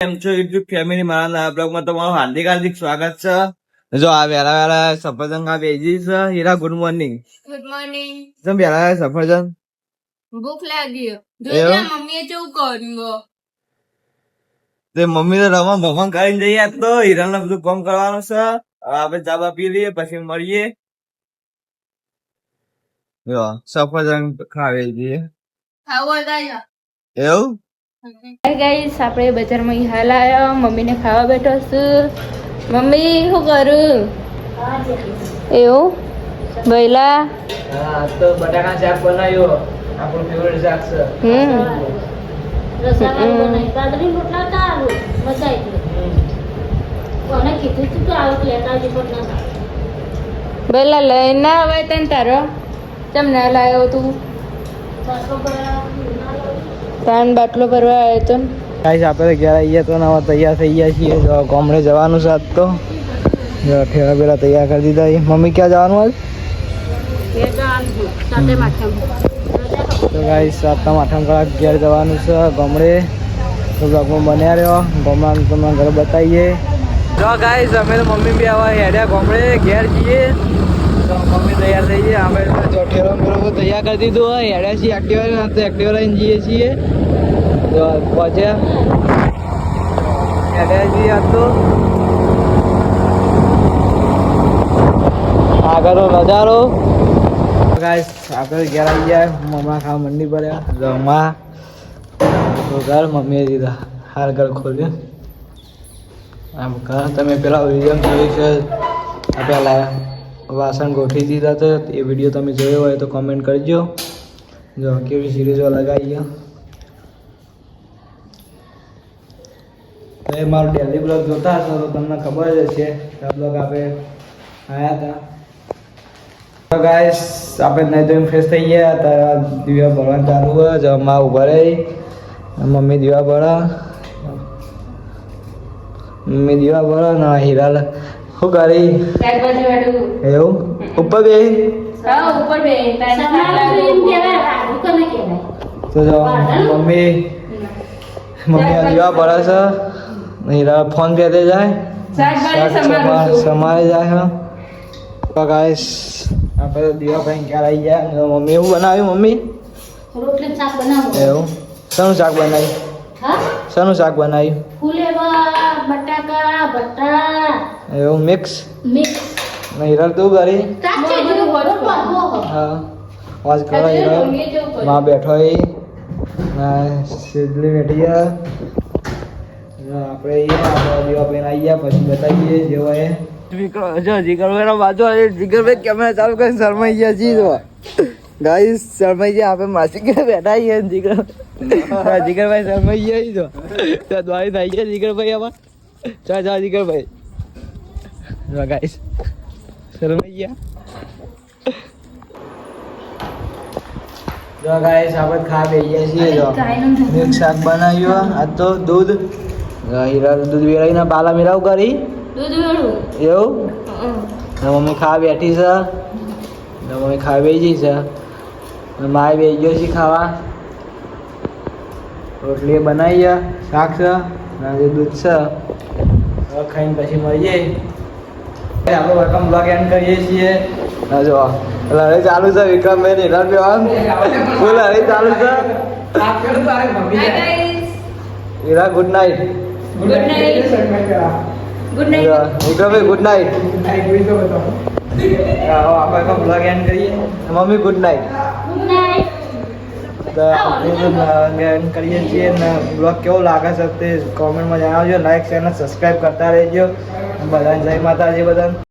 કેમ છો YouTube family મારા નવા બ્લોગમાં તમારું હાર્દિક હાર્દિક સ્વાગત છે. જો આ વેલા વેલા સફરજન આ બેજી છે. Heera good morning good morning જેમ વેલા વેલા સફરજન? ભૂખ લાગી. એવું? મમ્મીએ કેવું કર્યું? તે મમ્મી તો રમણ ભમણ કરીને જઈએ તો. હીરા ને બધું કામ કરવાનું છે. આપણે ચાબા પી લઈએ પછી મળીએ. સફરજન ખાવે જઈએ ખાવું એવું ગાઈસ આપણે બજારમાં હાલ આવ્યો મમ્મીને ખાવા બેઠો છું. મમ્મી શું કરું? એવું? બૈલા? હા તો બટાકા શાક બનાવ્યો. આપણું ફેવરેટ શાક છે. હમ. બૈલા લઈને ના આવે તને તારો. કેમ ના લાવ્યો તું? તાન બાટલો ભરવા આવ્યો તો ગાઈસ આપણે ઘેર આવીએ તો નવા તૈયાર થઈ ગયા છીએ. જો ગામડે જવાનું છે આજ તો. જો ઠેલા પેલા તૈયાર કરી દીધા મમ્મી ક્યાં જવાનું આજ? તો ગાઈસ સાતમ આઠમ કલાક ઘેર જવાનું છે ગામડે. તો બ્લોગમાં બન્યા રહ્યો. ગામમાં તમને ઘર બતાવીએ. જો ગાઈસ અમે તો મમ્મી બી આવા હેડ્યા ગામડે. ઘેર જઈએ. તો મમ્મી તૈયાર થઈ ગયા અમે ઠેલો તૈયાર કરી દીધું હોય હેડ્યા છીએ એક્ટિવા એક્ટિવા લઈને જઈએ છીએ. પહોંચ્યા. હેડ્યા છીએ તો આગળનો નજારો. ગાઈસ આગળ ઘેર આવી ગયા. મમ્મા ખાવા મંડી પડ્યા. જમવા તો ઘર મમ્મીએ દીધા. હાર ઘર ખોલ્યું. આમ ઘર તમે પેલા વીડિયો જોયું છે. પેલા વાસણ ગોઠવી દીધા તો એ વીડિયો તમે જોયો હોય તો કોમેન્ટ કરજો. જો, કેવી સિરીઝો લગાવી તો એ મારો ડેલી બ્લોગ જોતા હશો તો તમને ખબર જ આ બ્લોગ આપણે આવ્યા હતા. તો ગાઈસ આપણે નહીં ધોઈને ફ્રેશ થઈ ગયા તારા દીવા ભરવાનું ચાલુ હોય જમવા ઊભા રહી. મમ્મી દીવા ભરા. મમ્મી દીવા ભરા ને હીરા શું કરી એવું? ઉપર બે ઉપર બે તો જો મમ્મી મમ્મી દીવા ભરે છે નહીં ફોન પે દે જાય સમારું જાય હા. તો ગાઈસ આપણે તો દીવા ભાઈ ક્યારે આવી ગયા? મમ્મી એવું બનાવ્યું મમ્મી? રોટલી શાક બનાવો એવું? શાનું શાક બનાવ્યું? હા? શાનું શાક બનાવ્યું? ફુલેવા બટાકા બટા એવું મિક્સ મિક્સ ને હિરલ તું કરી? હા. આવાજ કરો હિરલ? માં બેઠો એ ને સિડલી બેઠી ને આપણે એ દીવા પૈને આવી ગયા પછી બતાવીએ જે હોય જો જીગરભાઈ બાજુ જીગરભાઈ કેમેરા ચાલુ કરીને શરમાઈ ગયા છીએ તો ગાઈસ શરમાઈ ગયા આપણે માસી કે બેઠા છીએ ને જીગર. હા, જીગરભાઈ શરમાઈ ગયા તો ત્યાં દ્વારી થઈ ગયા જીગરભાઈ આમાં. ચા ચા જીગરભાઈ. જો ગાઈસ શરમાઈ ગયા જો ગાઈસ આપણે ખા બેહીએ છીએ જો. મિલ્ક શાક બનાવ્યું આ. તો દૂધ. હીરા દૂધ વેળાઈને પાલા મેળાવ કરી. દૂધ વાળું? એવું? મમ્મી ખા બેઠી છે. ને મમ્મી ખા બેસી છે. માય માએ ગયો છે ખાવા. રોટલી બનાવી છે શાક છે દૂધ છે. ખાઈને પછી મળીએ. આપણે વેલકમ બ્લોગ એન્ડ કરીએ છીએ. ને જો. લડાઈ ચાલુ છે વિક્રમ વિક્રમભાઈ હિરલ બેવાન ફૂલ લડાઈ ચાલુ છે. Heera good night. Good night. વિક્રમભાઈ ગુડ નાઇટ આપણે બ્લોગ એન્ડ કરીએ. મમ્મી ગુડ નાઇટ ગુડ નાઇટ આપણે કરીએ છીએ ને બ્લોગ કેવો લાગે છે તે કોમેન્ટમાં જણાવજો. લાઈક ચેનલ સબસ્ક્રાઈબ કરતા રહેજો. બધાને જય માતાજી બધાને.